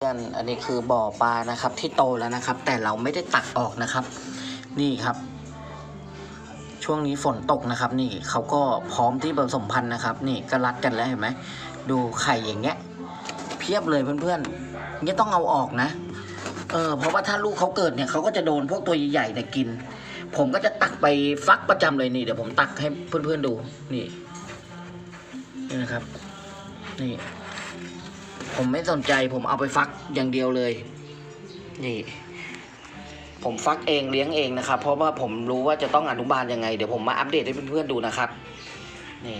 เพื่อนอันนี้คือบ่อปลานะครับที่โตแล้วนะครับ แต่เราไม่ได้ตักออกนะครับ นี่ครับ ช่วงนี้ฝนตกนะครับ นี่เขาก็พร้อมที่ผสมพันธุ์นะครับ นี่ก็รัดกันแล้วเห็นไหมดูไข่อย่างเงี้ย เพียบเลยเพื่อนๆเนี่ยต้องเอาออกนะเออเพราะว่าถ้าลูกเขาเกิดเนี่ยเขาก็จะโดนพวกตัวใหญ่ๆเนี่ยกิน ผมก็จะตักไปฟักประจำเลยนี่เดี๋ยวผมตักให้เพื่อนๆดูนี่นี่นะครับ นี่ ผมไม่สนใจผมเอาไปฟักอย่างเดียวเลย นี่ ผมฟักเองเลี้ยงเองนะครับ เพราะว่าผมรู้ว่าจะต้องอนุบาลยังไง เดี๋ยวผมมาอัปเดตให้เพื่อนๆดูนะครับ นี่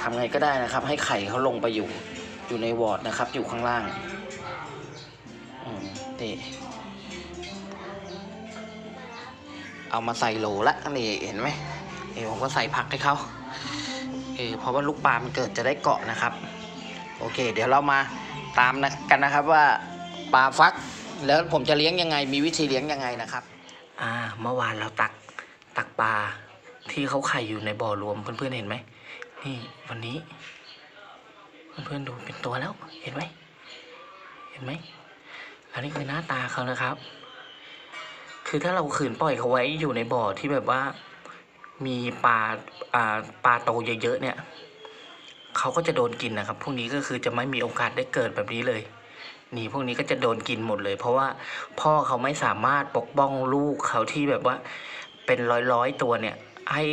ทำไงก็ได้นะครับ ให้ไข่เขาลงไปอยู่อยู่ในวอร์ดนะครับ อยู่ข้างล่างนี่เอามาใส่โหลละนี่เห็นไหมนี่ผมก็ใส่ผักให้เขา เออเพราะว่าลูกปลามันเกิดจะได้เกาะนะครับ โอเค เดี๋ยวเรามาตามนะกันนะครับว่าปลาฟัก แล้วผมจะเลี้ยงยังไง มีวิธีเลี้ยงยังไงนะครับ อ่า เมื่อวานเราตักตักปลาที่เขาไข่อยู่ในบ่อรวมเพื่อนๆเห็นไหมนี่วันนี้ เพื่อนๆดูเป็นตัวแล้วเห็นไหมเห็นไหมอันนี้คือหน้าตาเขานะครับ คือถ้าเราขืนปล่อยเขาไว้อยู่ในบ่อที่แบบว่า มีปลาอ่าปลาโตเยอะๆเนี่ยเขาก็จะโดนกินนะครับ พวกนี้ก็คือจะไม่มีโอกาสได้เกิดแบบนี้เลย นี่พวกนี้ก็จะโดนกินหมดเลย เพราะว่าพ่อเขาไม่สามารถปกป้องลูกเขาที่แบบว่า เป็นร้อยๆตัวเนี่ย ให้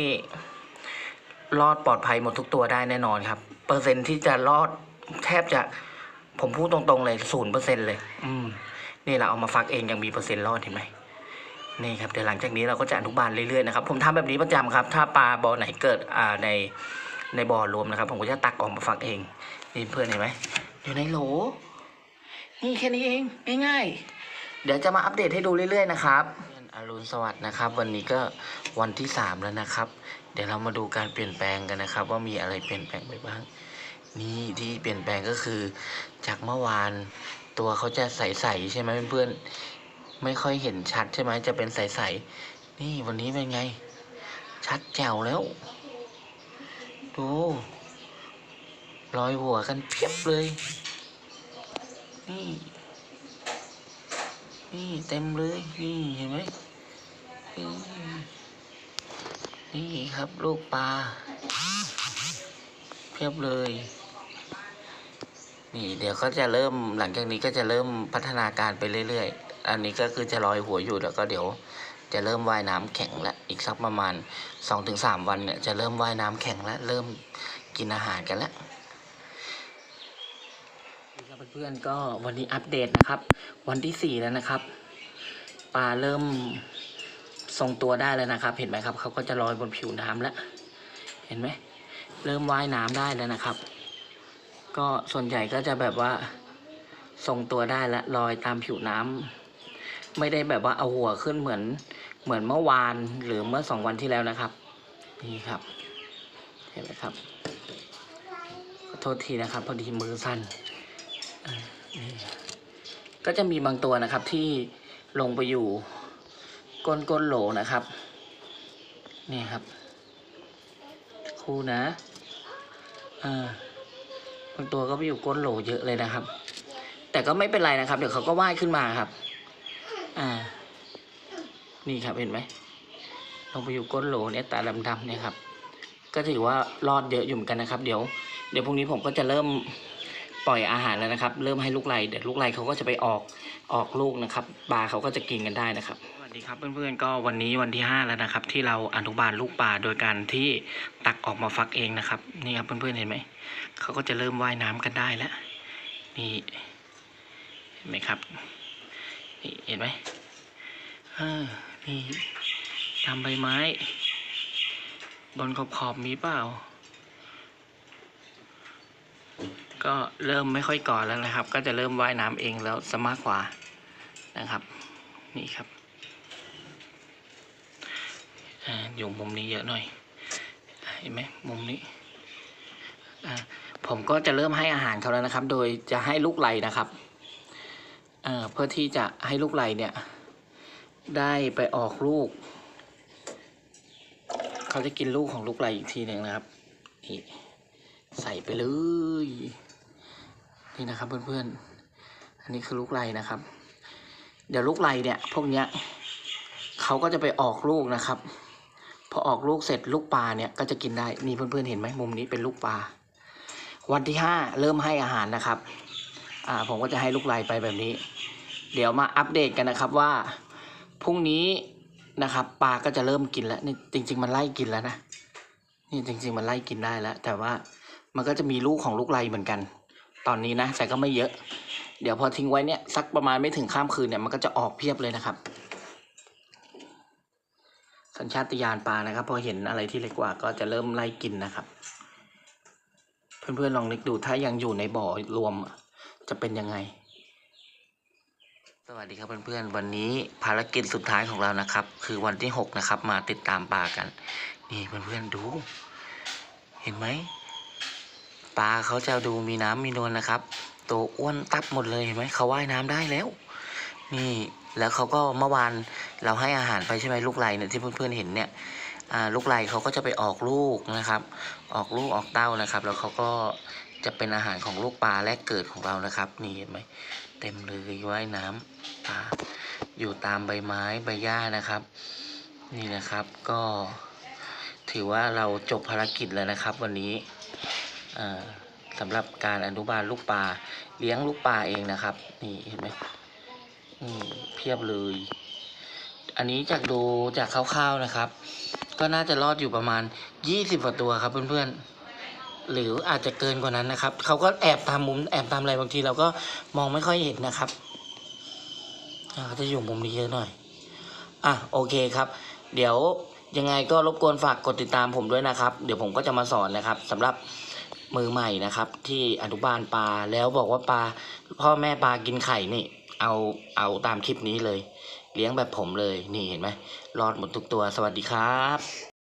รอดปลอดภัยหมดทุกตัวได้แน่นอนครับ เปอร์เซ็นที่จะรอดแทบจะผมพูดตรงๆเลยศูนย์เปอร์เซ็นเลย อืม นี่เราเอามาฟักเองยังมีเปอร์เซ็นต์รอดเห็นไหม นี่ครับเดี๋ยวหลังจากนี้เราก็จะอนุบาลเรื่อยๆนะครับผมทำแบบนี้ประจำครับ ถ้าปลาบ่อไหนเกิดอ่าในในบ่อรวมนะครับ ผมก็จะตักออกมาฟักเองนี่เพื่อนเห็นไหมอยู่ในโหล นี่แค่นี้เองง่ายๆเดี๋ยวจะมาอัปเดตให้ดูเรื่อยๆนะครับอรุณสวัสดิ์นะครับ วันนี้ก็วันที่สามแล้วนะครับ เดี๋ยวเรามาดูการเปลี่ยนแปลงกันนะครับ ว่ามีอะไรเปลี่ยนแปลงไปบ้าง นี่ที่เปลี่ยนแปลงก็คือ จากเมื่อวานตัวเขาจะใสๆใช่ไหมเพื่อนๆ ไม่ค่อยเห็นชัดใช่ไหมจะเป็นใสๆนี่วันนี้เป็นไง ชัดแจ๋วแล้ว ดูรอยหัวกันเพียบเลย นี่ นี่เต็มเลย นี่เห็นไหมนี่นี่ครับลูกปลาเพียบเลย นี่เดี๋ยวก็จะเริ่มหลังจากนี้ก็จะเริ่มพัฒนาการไปเรื่อยๆ อันนี้ก็คือจะลอยหัวอยู่แล้วก็เดี๋ยวจะเริ่มว่ายน้ำแข็งแล้วอีกสักประมาณสองถึงสามวันเนี่ยจะเริ่มว่ายน้ำแข็งแล้วเริ่มกินอาหารกันแล้วเพื่อนๆก็วันนี้อัปเดตนะครับ วันที่สี่แล้วนะครับปลาเริ่มทรงตัวได้แล้วนะครับ เห็นไหมครับเขาก็จะลอยบนผิวน้ำแล้ว เห็นไหมเริ่มว่ายน้ำได้แล้วนะครับ ก็ส่วนใหญ่ก็จะแบบว่าทรงตัวได้แล้วลอยตามผิวน้ำ ไม่ได้แบบว่าเอาหัวขึ้นเหมือนเหมือนเมื่อวานหรือเมื่อสองวันที่แล้วนะครับ นี่ครับ เห็นไหมครับขอโทษทีนะครับ พอดีมือสั่นก็จะมีบางตัวนะครับที่ลงไปอยู่ก้นก้นโหลนะครับ นี่ครับ คู่นะอ่าบางตัวก็ไปอยู่ก้นโหลเยอะเลยนะครับ แต่ก็ไม่เป็นไรนะครับ เดี๋ยวเขาก็ว่ายขึ้นมาครับ อ่า นี่ครับเห็นไหมลงไปอยู่ก้นโหลเนี่ยตาดำๆเนี่ยครับ ก็ถือว่ารอดเยอะอยู่เหมือนกันนะครับ เดี๋ยวเดี๋ยวพรุ่งนี้ผมก็จะเริ่มปล่อยอาหารแล้วนะครับ เริ่มให้ลูกไล่เดี๋ยวลูกไล่เขาก็จะไปออกออกลูกนะครับปลาเขาก็จะกินกันได้นะครับสวัสดีครับเพื่อนๆก็วันนี้วันที่ห้าแล้วนะครับ ที่เราอนุบาลลูกปลาโดยการที่ตักออกมาฟักเองนะครับ นี่ครับเพื่อนๆเห็นไหมเขาก็จะเริ่มว่ายน้ำกันได้แล้วนี่เห็นไหมครับ นี่เห็นไหมเออนี่ตามใบไม้ บนขอบขอบมีเปล่า ก็เริ่มไม่ค่อยก่อนแล้วนะครับ ก็จะเริ่มว่ายน้ำเองแล้วสมากกว่านะครับ นี่ครับอยู่มุมนี้เยอะหน่อย เห็นไหมมุมนี้ ผมก็จะเริ่มให้อาหารเขาแล้วนะครับ โดยจะให้ลูกไหลนะครับ เพื่อที่จะให้ลูกไหลเนี่ย ได้ไปออกลูก เขาจะกินลูกของลูกไหลอีกทีหนึ่งนะครับนี่ใส่ไปเลย นี่นะครับเพื่อนๆ อันนี้คือลูกไรนะครับ เดี๋ยวลูกไรเนี่ยพวกเนี้ยเขาก็จะไปออกลูกนะครับพอออกลูกเสร็จลูกปลาเนี่ยก็จะกินได้นี่เพื่อนๆเห็นไหมมุมนี้เป็นลูกปลาวันที่ห้าเริ่มให้อาหารนะครับ อ่าผมก็จะให้ลูกไรไปแบบนี้ เดี๋ยวมาอัปเดตกันนะครับว่าพรุ่งนี้นะครับปลาก็จะเริ่มกินแล้วนี่จริง ๆ มันไล่กินแล้วนะนี่จริง ๆ มันไล่กินได้แล้ว แต่ว่ามันก็จะมีลูกของลูกไรเหมือนกัน ตอนนี้นะแต่ก็ไม่เยอะ เดี๋ยวพอทิ้งไว้เนี่ยสักประมาณไม่ถึงข้ามคืนเนี่ยมันก็จะออกเพียบเลยนะครับ สัญชาตญาณปลานะครับ พอเห็นอะไรที่เล็กกว่าก็จะเริ่มไล่กินนะครับ เพื่อนๆลองนึกดูถ้ายังอยู่ในบ่อรวมจะเป็นยังไง สวัสดีครับเพื่อนๆ วันนี้ภารกิจสุดท้ายของเรานะครับ คือวันที่หกนะครับ มาติดตามปลากัน นี่เพื่อนๆดู เห็นไหมปลาเขาจะดูมีน้ำมีนวลนะครับ ตัวอ้วนตับหมดเลยเห็นไหมเขาว่ายน้ำได้แล้ว นี่แล้วเขาก็เมื่อวานเราให้อาหารไปใช่ไหมลูกไหลเนี่ยที่เพื่อนๆเห็นเนี่ยอ่าลูกไหลเขาก็จะไปออกลูกนะครับ ออกลูกออกเต้านะครับ แล้วเขาก็จะเป็นอาหารของลูกปลาแรกเกิดของเรานะครับ นี่เห็นไหม เต็มเลยว่ายน้ำปลาอยู่ตามใบไม้ใบหญ้านะครับ นี่นะครับก็ถือว่าเราจบภารกิจแล้วนะครับ วันนี้สำหรับการอนุบาลลูกปลาเลี้ยงลูกปลาเองนะครับ นี่เห็นไหมเพียบเลย อันนี้จากดูจากคร่าวๆนะครับ ก็น่าจะรอดอยู่ประมาณยี่สิบกว่าตัวครับเพื่อนๆ หรืออาจจะเกินกว่านั้นนะครับ เขาก็แอบตามมุมแอบตามอะไรบางทีเราก็มองไม่ค่อยเห็นนะครับอาเขาจะอยู่มุมนี้เยอะหน่อย อะโอเคครับ เดี๋ยวยังไงก็รบกวนฝากกดติดตามผมด้วยนะครับ เดี๋ยวผมก็จะมาสอนนะครับสำหรับมือใหม่นะครับ ที่อนุบาลปลาแล้วบอกว่าปลาพ่อแม่ปลากินไข่นี่ เอาเอาตามคลิปนี้เลย เลี้ยงแบบผมเลยนี่เห็นไหมรอดหมดทุกตัวสวัสดีครับ